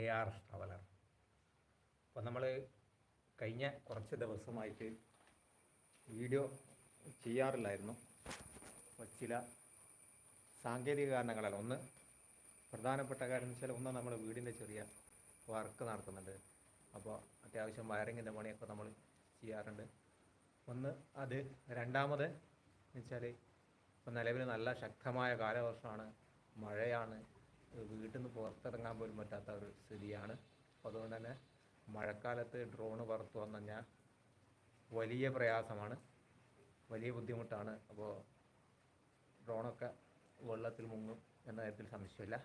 A R traveller അപ്പോൾ നമ്മൾ കഴിഞ്ഞ കുറച്ച് ദിവസമായിട്ട് വീഡിയോ ചെയ്യാറില്ലായിരുന്നു. അപ്പോൾ ചില സാങ്കേതിക കാരണങ്ങളാൽ ഒന്ന് പ്രധാനപ്പെട്ട കാര്യം എന്ന് വെച്ചാൽ ഒന്ന് നമ്മുടെ വീടിന്റെ ചെറിയ വർക്ക് നടത്തുന്നുണ്ട്. അപ്പോൾ അത്യാവശ്യം വയറിങ്ങിന്റെ പണിയൊക്കെ നമ്മൾ ചെയ്യാറുണ്ട്. ഒന്ന് അത് രണ്ടാമത് എന്ന് വെച്ചാൽ ഇപ്പം നിലവിൽ നല്ല ശക്തമായ കാലവർഷമാണ്. മഴയാണ്. വീട്ടിൽ നിന്ന് പുറത്തിറങ്ങാൻ പോലും പറ്റാത്ത ഒരു സ്ഥിതിയാണ്. അപ്പോൾ അതുകൊണ്ട് തന്നെ മഴക്കാലത്ത് ഡ്രോണ് പുറത്ത് വന്നു കഴിഞ്ഞാൽ വലിയ പ്രയാസമാണ്. വലിയ ബുദ്ധിമുട്ടാണ്. അപ്പോൾ ഡ്രോണൊക്കെ വെള്ളത്തിൽ മുങ്ങും എന്ന കാര്യത്തിൽ സംശയമില്ല.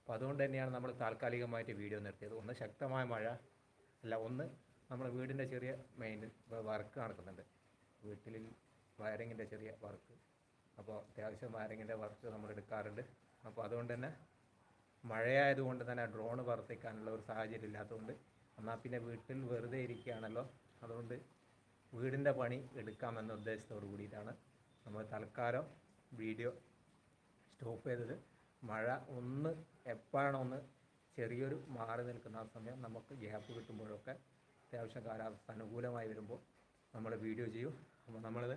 അപ്പോൾ അതുകൊണ്ട് തന്നെയാണ് നമ്മൾ താൽക്കാലികമായിട്ട് വീഡിയോ നിർത്തിയത്. ഒന്ന് ശക്തമായ മഴ അല്ല ഒന്ന് നമ്മുടെ വീടിന്റെ ചെറിയ മെയിൻ വർക്ക് നടക്കുന്നുണ്ട്. വീട്ടിൽ വയറിങ്ങിന്റെ ചെറിയ വർക്ക്. അപ്പോൾ അത്യാവശ്യം വയറിങ്ങിന്റെ വർക്ക് നമ്മൾ എടുക്കാറുണ്ട്. അപ്പോൾ അതുകൊണ്ട് തന്നെ മഴയായതുകൊണ്ട് തന്നെ ഡ്രോണ് പറത്തിക്കാനുള്ള ഒരു സാഹചര്യം ഇല്ലാത്തതുകൊണ്ട്. എന്നാൽ പിന്നെ വീട്ടിൽ വെറുതെ ഇരിക്കുകയാണല്ലോ. അതുകൊണ്ട് വീടിന്റെ പണി എടുക്കാമെന്ന ഉദ്ദേശത്തോടു കൂടിയിട്ടാണ് നമ്മൾ തൽക്കാലം വീഡിയോ സ്റ്റോപ്പ് ചെയ്തത്. മഴ ഒന്ന് എപ്പോഴാണോ ഒന്ന് ചെറിയൊരു മാറി നിൽക്കുന്ന ആ സമയം നമുക്ക് ഗ്യാപ്പ് കിട്ടുമ്പോഴൊക്കെ അത്യാവശ്യം കാലാവസ്ഥ അനുകൂലമായി വരുമ്പോൾ നമ്മൾ വീഡിയോ ചെയ്യും. അപ്പോൾ നമ്മളിത്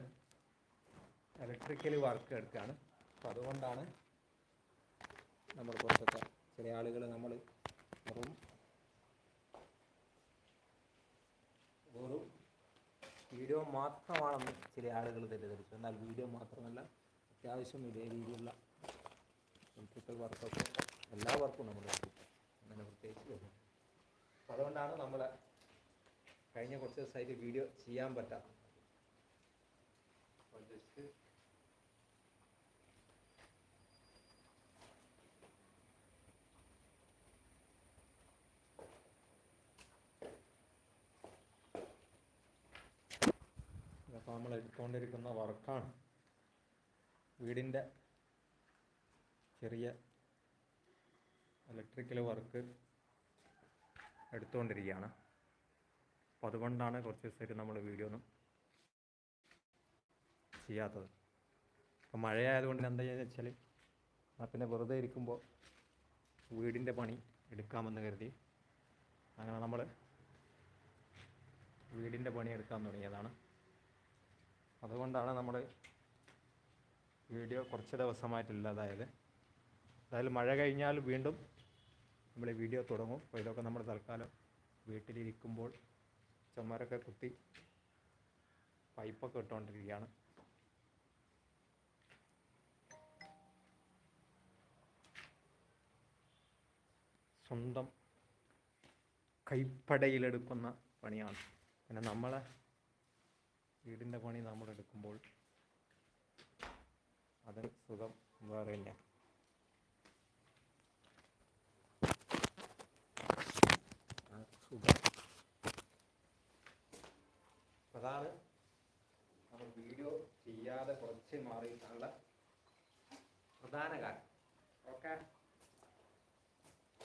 ഇലക്ട്രിക്കൽ വർക്ക് എടുക്കുകയാണ്. അപ്പോൾ അതുകൊണ്ടാണ് നമ്മൾ പുറത്തൊക്കെ ചില ആളുകൾ നമ്മൾ വെറും വെറും വീഡിയോ മാത്രമാണെന്ന് ചില ആളുകൾ തെറ്റിദ്ധരിച്ചു. എന്നാൽ വീഡിയോ മാത്രമല്ല അത്യാവശ്യം ഇതേ രീതിയിലുള്ള ഇലക്ട്രിക്കൽ വർക്കൊക്കെ എല്ലാ വർക്കും നമ്മൾ അങ്ങനെ പ്രത്യേകിച്ച് വരും അതുകൊണ്ടാണ് നമ്മൾ കഴിഞ്ഞ കുറച്ച് ദിവസമായിട്ട് വീഡിയോ ചെയ്യാൻ പറ്റാത്തത്. അപ്പോൾ നമ്മൾ എടുത്തുകൊണ്ടിരിക്കുന്ന വർക്കാണ്. വീടിന്റെ ചെറിയ ഇലക്ട്രിക്കൽ വർക്ക് എടുത്തുകൊണ്ടിരിക്കുകയാണ്. അപ്പോൾ അതുകൊണ്ടാണ് കുറച്ച് ദിവസമായിട്ട് നമ്മൾ വീഡിയോ ഒന്നും ചെയ്യാത്തത്. അപ്പോൾ മഴയായതുകൊണ്ട് എന്താ ചെയ്യുന്നത് വെച്ചാൽ എന്നാൽ പിന്നെ വെറുതെ ഇരിക്കുമ്പോൾ വീടിന്റെ പണി എടുക്കാമെന്ന് കരുതി. അങ്ങനെ നമ്മൾ വീടിന്റെ പണി എടുക്കാൻ തുടങ്ങിയതാണ്. അതുകൊണ്ടാണ് നമ്മൾ വീഡിയോ കുറച്ച് ദിവസമായിട്ടില്ലാതായത് അതായത് മഴ കഴിഞ്ഞാൽ വീണ്ടും നമ്മൾ വീഡിയോ തുടങ്ങും. അപ്പോൾ ഇതൊക്കെ നമ്മൾ തൽക്കാലം വീട്ടിലിരിക്കുമ്പോൾ ചുമരൊക്കെ കുത്തി പൈപ്പൊക്കെ ഇട്ടുകൊണ്ടിരിക്കുകയാണ് സ്വന്തം കൈപ്പടയിലെടുക്കുന്ന പണിയാണ്. പിന്നെ നമ്മളെ വീടിന്റെ പണി നമ്മൾ എടുക്കുമ്പോൾ അതിന് സുഖം വേറെ തന്നെയാണ് ആ സുഖം. അതാണ് നമ്മൾ വീഡിയോ ചെയ്യാതെ കുറച്ച് മാറിയിട്ടുള്ള പ്രധാന കാരണം ഓക്കെ?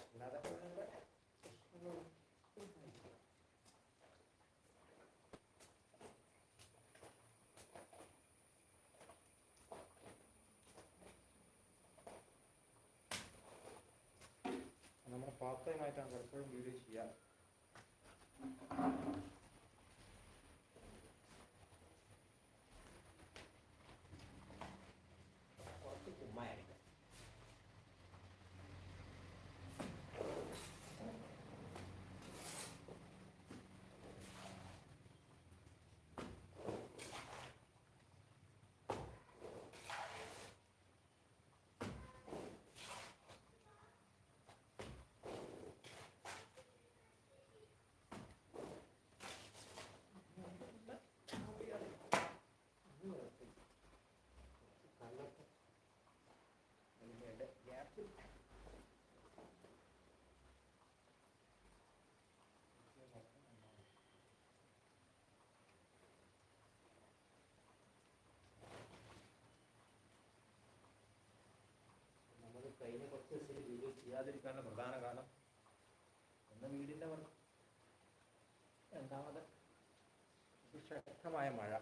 അല്ലാതെ വേറെ പ്രശ്നങ്ങളൊന്നും ഇല്ല. നമ്മുടെ പാർട്ട് ടൈം ആയിട്ടാണ് പലപ്പോഴും വീഡിയോ ചെയ്യാറ് കുറച്ച് ചുമ്മായിരിക്കും നമ്മൾ കഴിഞ്ഞ കുറച്ച് ദിവസത്തിൽ വീഡിയോ ചെയ്യാതിരിക്കാനുള്ള പ്രധാന കാരണം ഒന്ന് വീടിന്റെ വർക്ക്. രണ്ടാമത് ശക്തമായ മഴ.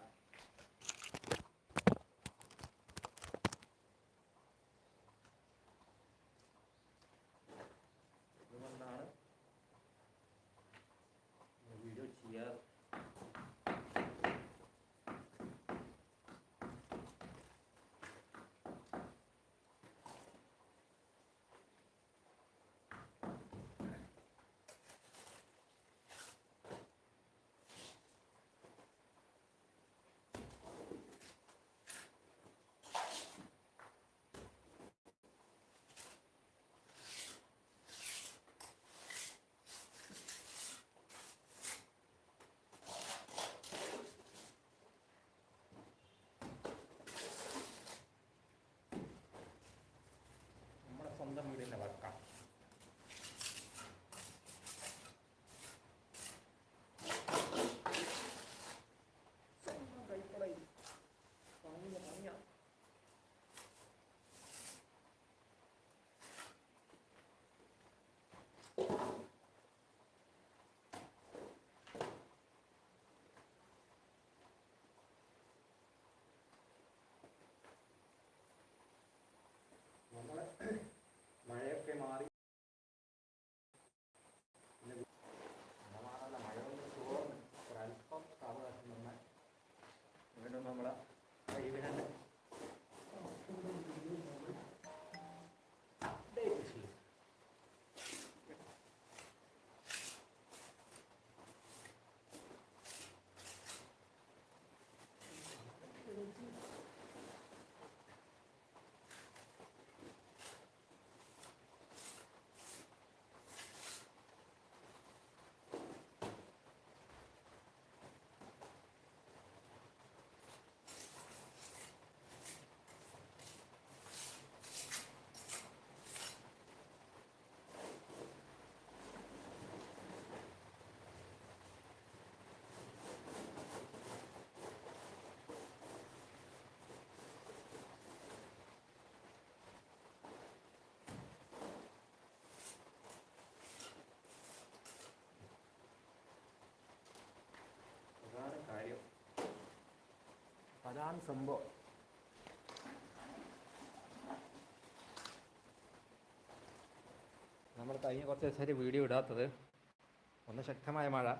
സ്വന്തം വീടിൻ്റെ അതാണ് സംഭവം. നമ്മൾ കഴിഞ്ഞ കുറച്ച് ദിവസമായിട്ട് വീഡിയോ ഇടാത്തത്. ഒന്ന് ശക്തമായ മഴ.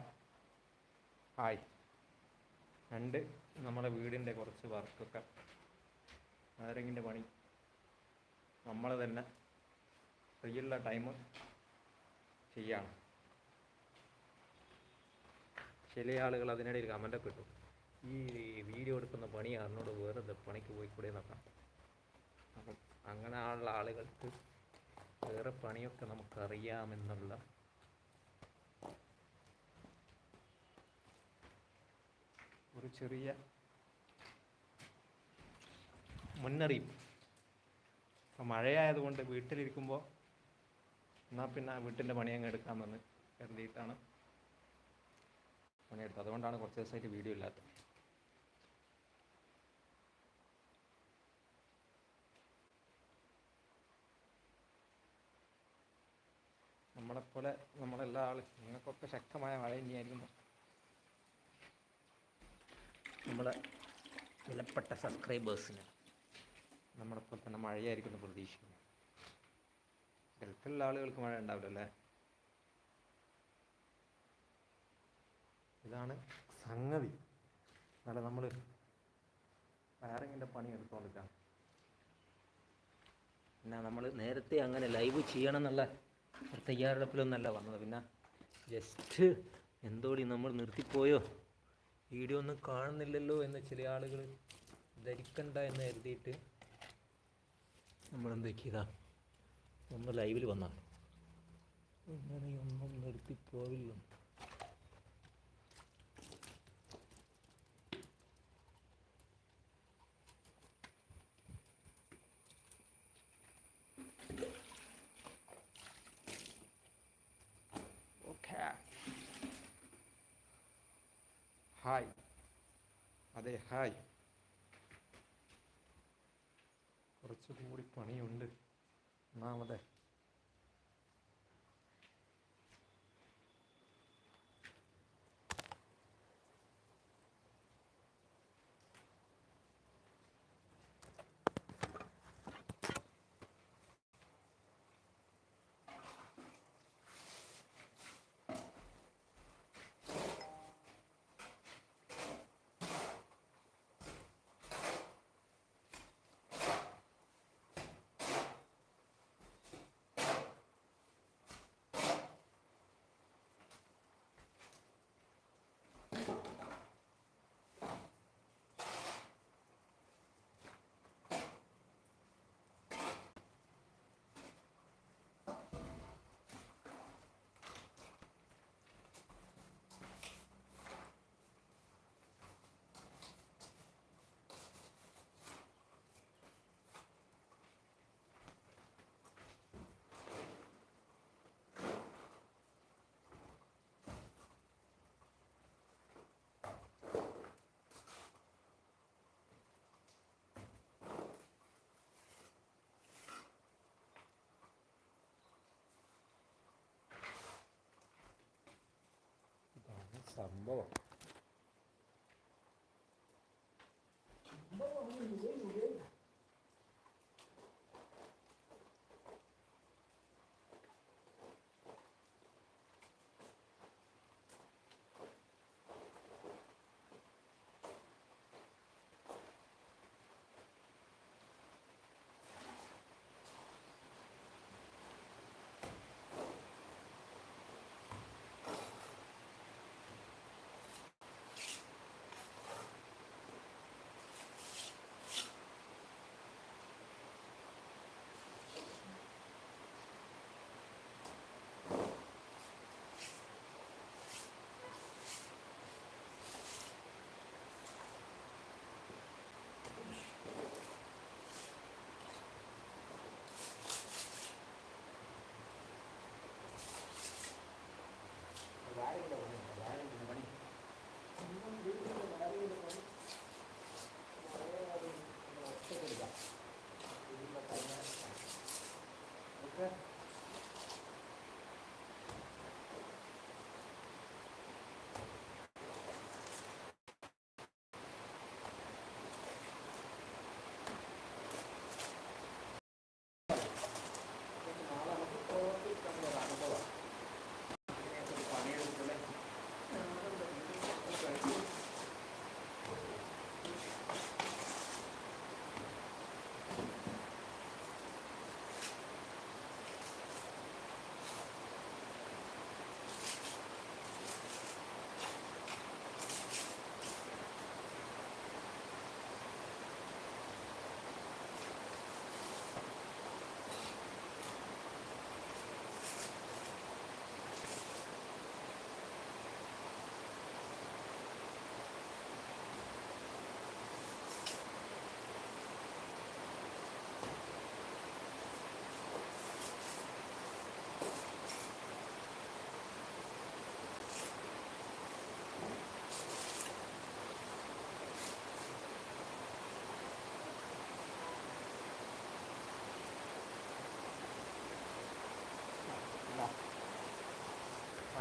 ഹായ്. രണ്ട് നമ്മുടെ വീടിന്റെ കുറച്ച് വർക്കൊക്കെ. ആരെങ്കിന്റെ പണി. നമ്മൾ തന്നെ ഫ്രീയുള്ള ടൈം ചെയ്യാണ്. ചില ആളുകൾ അതിനിടയിൽ കമന്റൊക്കെ ഇട്ടു. ഈ വീഡിയോ എടുക്കുന്ന പണി അറിഞ്ഞോട് വേറെ പണിക്ക് പോയിക്കൂടെ നോക്കാം. അപ്പം അങ്ങനെ ഉള്ള ആളുകൾക്ക് വേറെ പണിയൊക്കെ നമുക്കറിയാമെന്നുള്ള ഒരു ചെറിയ മുന്നറിയിപ്പ്. ഇപ്പം മഴയായതുകൊണ്ട് വീട്ടിലിരിക്കുമ്പോൾ എന്നാൽ പിന്നെ വീട്ടിന്റെ പണി അങ്ങ് എടുക്കാമെന്ന് കരുതിയിട്ടാണ് പണിയെടുത്തത്. അതുകൊണ്ടാണ് കുറച്ച് ദിവസമായിട്ട് വീഡിയോ ഇല്ലാത്തത്. നമ്മളെപ്പോലെ നമ്മളെല്ലാ ആളും നിങ്ങൾക്കൊക്കെ ശക്തമായ മഴ തന്നെയായിരുന്നു നമ്മളെ വിലപ്പെട്ട സബ്സ്ക്രൈബേഴ്സിന് നമ്മളെപ്പോലെ തന്നെ മഴയായിരിക്കുന്നു പ്രതീക്ഷിക്കുന്നു. ഗൾഫിലുള്ള ആളുകൾക്ക് മഴ ഉണ്ടാവില്ല അല്ലേ? ഇതാണ് സംഗതി. എന്നാലും നമ്മൾ വയറിങ്ങിന്റെ പണി എടുത്തോണ്ടിട്ടാണ് പിന്നെ നമ്മൾ നേരത്തെ അങ്ങനെ ലൈവ് ചെയ്യണം എന്നുള്ള ഒരു തയ്യാറെടുപ്പിലൊന്നല്ല വന്നത്. പിന്നെ ജസ്റ്റ് എന്തോടി നമ്മൾ നിർത്തിപ്പോയോ? വീഡിയോ ഒന്നും കാണുന്നില്ലല്ലോ എന്ന് ചില ആളുകൾ ധരിക്കണ്ട എന്ന് കരുതിയിട്ട് നമ്മൾ എന്തൊക്കെയതാ ഒന്ന് ലൈവിൽ വന്നാണ് ഇങ്ങനെയൊന്നും ഒന്നും ഓക്കെ ഹായ്. അതെ ഹായ്. കുറച്ചുകൂടി പണിയുണ്ട്. ഒന്നാമതെ ഇതാണ്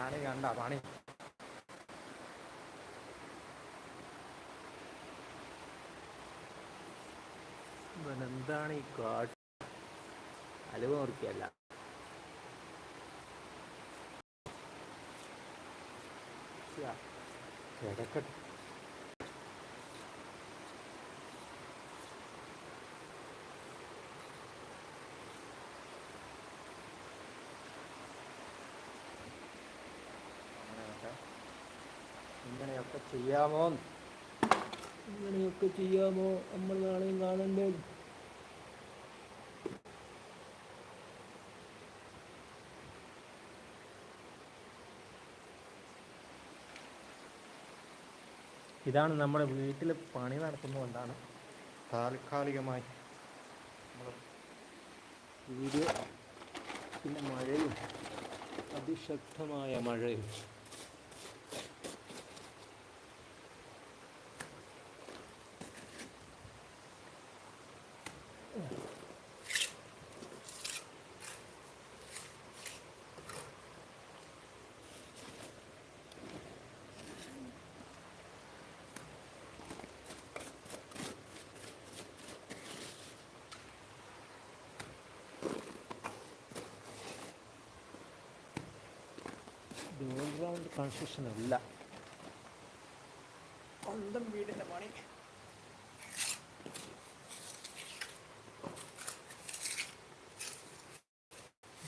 പണി കണ്ട പണി. എന്താണ് ഈ കാട്ട് അലുവ മുറിക്കല്ല. കിടക്കട്ടെ. ഇങ്ങനെയൊക്കെ ചെയ്യാമോ? ഇങ്ങനെയൊക്കെ ചെയ്യാമോ? നമ്മൾ നാളെയും കാണണ്ടേ? ഇതാണ് നമ്മുടെ വീട്ടിൽ പണി നടത്തുന്നതുകൊണ്ടാണ് താൽക്കാലികമായി വീഡിയോ പിന്നെ മഴയും അതിശക്തമായ മഴയും ഗ്രൗണ്ട് കൺസ്ട്രക്ഷൻ അല്ല. സ്വന്തം വീടിന്റെ പണി.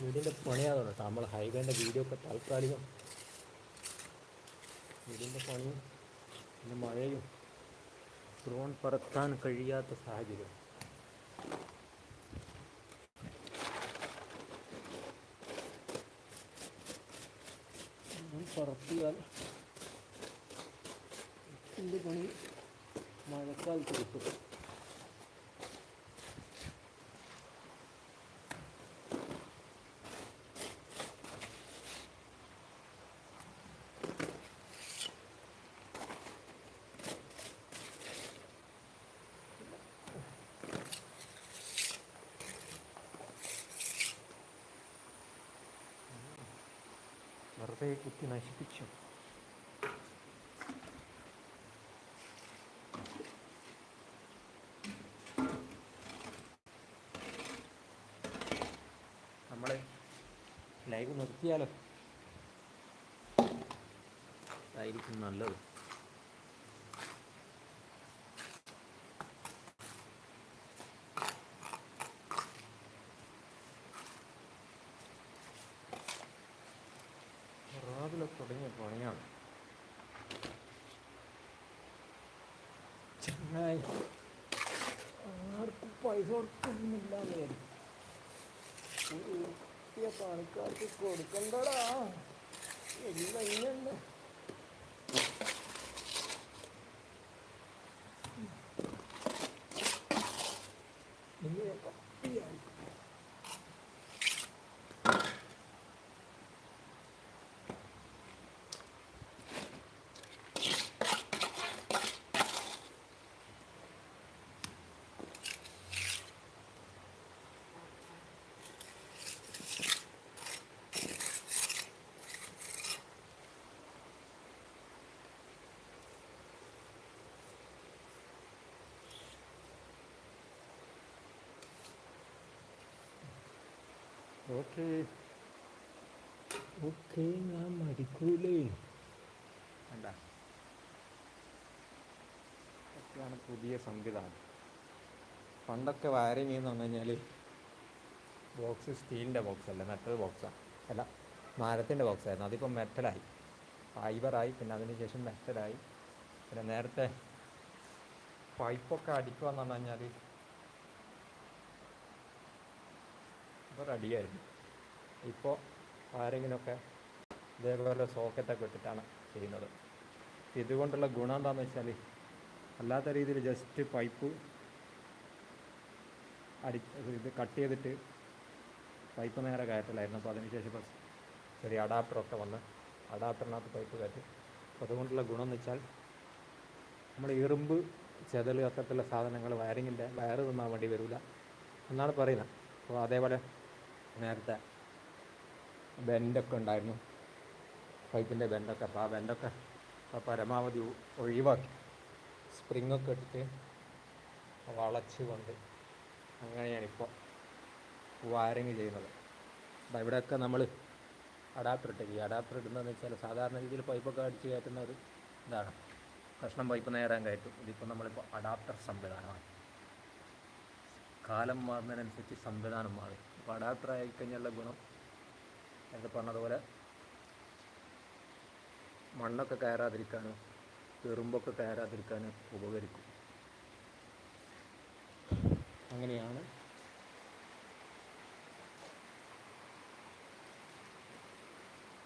വീടിന്റെ പണിയാണ്? കേട്ടോ നമ്മൾ ഹൈവേന്റെ വീഡിയോ ഒക്കെ താൽക്കാലികം. വീടിന്റെ പണിയും പിന്നെ മഴയും ഡ്രോൺ പറത്താൻ കഴിയാത്ത സാഹചര്യം. പറത്തിയാൽ ഇതിന്റെ പണി? മഴക്കാലത്ത് കിട്ടും. വെറുതെ കുത്തി നശിപ്പിച്ചു. നമ്മൾ ലൈവ് നിർത്തിയാലോ? ആയിരിക്കും നല്ലത്. ആർക്കും പൈസ കൊടുക്കുന്നില്ല ഉറുപ്പിയ പണിക്കാർക്ക് കൊടുക്കണ്ടടാ. എല്ലാം ഇങ്ങനെ ഇങ്ങനെ കപ്പിയായി ഓക്കെ. ഓക്കെ ഞാൻ മടിക്കൂലേ. വേണ്ട. ഒക്കെയാണ് പുതിയ സംവിധാനം. പണ്ടൊക്കെ വയറിങ് എന്ന് പറഞ്ഞു കഴിഞ്ഞാൽ ബോക്സ് സ്റ്റീലിന്റെ ബോക്സ് അല്ല? മെറ്റൽ ബോക്സാണ് അല്ല മരത്തിന്റെ ബോക്സ് ആയിരുന്നു. അതിപ്പോൾ മെറ്റലായി ഫൈബറായി പിന്നെ അതിന് ശേഷം മെറ്റലായി പിന്നെ നേരത്തെ പൈപ്പൊക്കെ അടിക്കുക എന്ന് പറഞ്ഞു കഴിഞ്ഞാൽ ഇപ്പോൾ റെഡിയായിരുന്നു. ഇപ്പോൾ ആരെങ്കിലുമൊക്കെ ഇതേപോലെ സോക്കറ്റൊക്കെ ഇട്ടിട്ടാണ് ചെയ്യുന്നത്. ഇതുകൊണ്ടുള്ള ഗുണം എന്താണെന്ന് വെച്ചാൽ അല്ലാത്ത രീതിയിൽ ജസ്റ്റ് പൈപ്പ് അടി ഇത് കട്ട് ചെയ്തിട്ട് പൈപ്പ് നേരെ കയറ്റലായിരുന്നു. അപ്പോൾ അതിനുശേഷം ഇപ്പോൾ ചെറിയ അഡാപ്റ്ററൊക്കെ വന്ന് അഡാപ്റ്ററിനകത്ത് പൈപ്പ് കയറ്റി. അപ്പോൾ അതുകൊണ്ടുള്ള ഗുണം എന്ന് വെച്ചാൽ നമ്മൾ ഇറുമ്പ് ചെതൽ അത്തരത്തിലുള്ള സാധനങ്ങൾ വയറിങ്ങിന്റെ വയറ് തിന്നാൻ വേണ്ടി വരില്ല എന്നാണ് പറയുന്നത്. അപ്പോൾ അതേപോലെ നേരത്തെ ബെൻഡൊക്കെ ഉണ്ടായിരുന്നു പൈപ്പിന്റെ ബെൻഡൊക്കെ. അപ്പോൾ ആ ബെൻഡൊക്കെ പരമാവധി ഒഴിവാക്കി. സ്പ്രിങ്ങൊക്കെ ഇട്ടിട്ട് വളച്ചുകൊണ്ട് അങ്ങനെയാണ് അങ്ങനെയാണിപ്പോൾ വയറിങ് ചെയ്യുന്നത്. അപ്പം ഇവിടെയൊക്കെ നമ്മൾ അഡാപ്റ്റർ ഇട്ടേക്ക് ഈ അഡാപ്റ്റർ ഇടുന്നതെന്ന് വെച്ചാൽ സാധാരണ രീതിയിൽ പൈപ്പൊക്കെ അടിച്ച് കയറ്റുന്ന ഒരു ഇതാണ്. കഷ്ണം പൈപ്പ് നേരാൻ കയറ്റും. ഇതിപ്പോൾ നമ്മളിപ്പോൾ അഡാപ്റ്റർ സംവിധാനമാണ്. കാലം മാറുന്നതിനനുസരിച്ച് സംവിധാനം മാറി. അപ്പോൾ അഡാപ്റ്റർ ഗുണം നേരത്തെ പറഞ്ഞതുപോലെ മണ്ണൊക്കെ കയറാതിരിക്കാനും എറുമ്പൊക്കെ കയറാതിരിക്കാനും ഉപകരിക്കും. അങ്ങനെയാണ്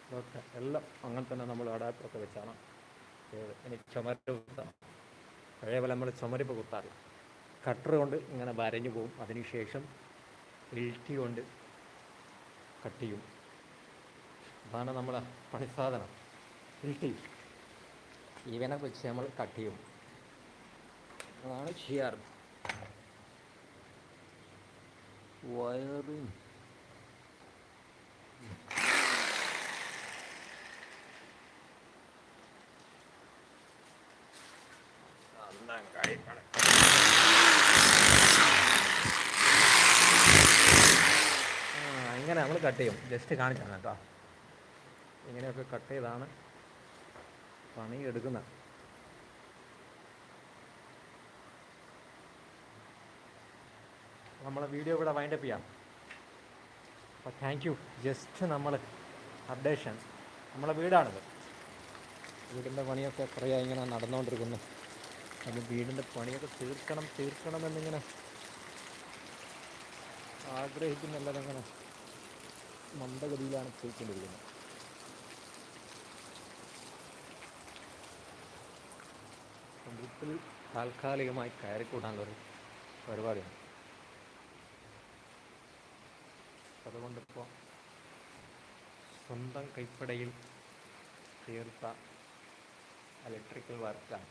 ഇതൊക്കെ എല്ലാം അങ്ങനെ തന്നെ നമ്മൾ അഡാപ്റ്ററൊക്കെ വെച്ചാണ് ഇനി ചുമര് കുത്താം പോലെ നമ്മൾ ചുമരിപ്പ് കുത്താറില്ല കട്ടർ കൊണ്ട് ഇങ്ങനെ വരഞ്ഞു പോകും. അതിനുശേഷം ഇൽറ്റി കൊണ്ട് കട്ട് ചെയ്യും. അതാണ് നമ്മളെ പണിസാധനം. ഇൽറ്റി ഇവനെ വെച്ച് നമ്മൾ കട്ട് ചെയ്യും. അതാണ് ചെയ്യാറ് വയറിങ് ആ, ഇങ്ങനെ നമ്മൾ കട്ട് ചെയ്യും. ജസ്റ്റ് കാണിച്ചാണ് കേട്ടോ. ഇങ്ങനെയൊക്കെ കട്ട് ചെയ്താണ് പണി എടുക്കുന്നത് നമ്മളെ വീഡിയോ ഇവിടെ വൈൻഡപ്പ് ചെയ്യാം. അപ്പോൾ താങ്ക് യു ജസ്റ്റ് നമ്മൾ അപ്ഡേഷൻ നമ്മളെ വീടാണിത്. വീടിന്റെ പണിയൊക്കെ കുറേ ഇങ്ങനെ നടന്നുകൊണ്ടിരിക്കുന്നു അത് വീടിന്റെ പണിയൊക്കെ തീർക്കണം തീർക്കണം എന്നിങ്ങനെ ആഗ്രഹിക്കുന്നുള്ളത് അങ്ങനെ മന്ദഗതിയിലാണ് പോയിക്കൊണ്ടിരിക്കുന്നത് വീട്ടിൽ താൽക്കാലികമായി കയറിക്കൂടാനുള്ളൊരു പരിപാടിയാണ്. അതുകൊണ്ടിപ്പോൾ സ്വന്തം കൈപ്പടയിൽ തീർത്ത ഇലക്ട്രിക്കൽ വർക്കാണ്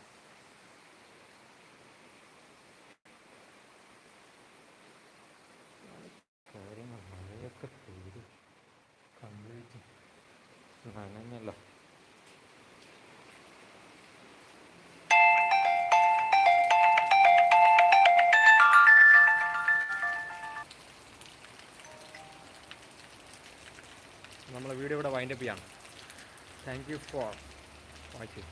വീഡിയോ ഇവിടെ വൈൻഡപ്പ് ചെയ്യാണ്. Thank you for watching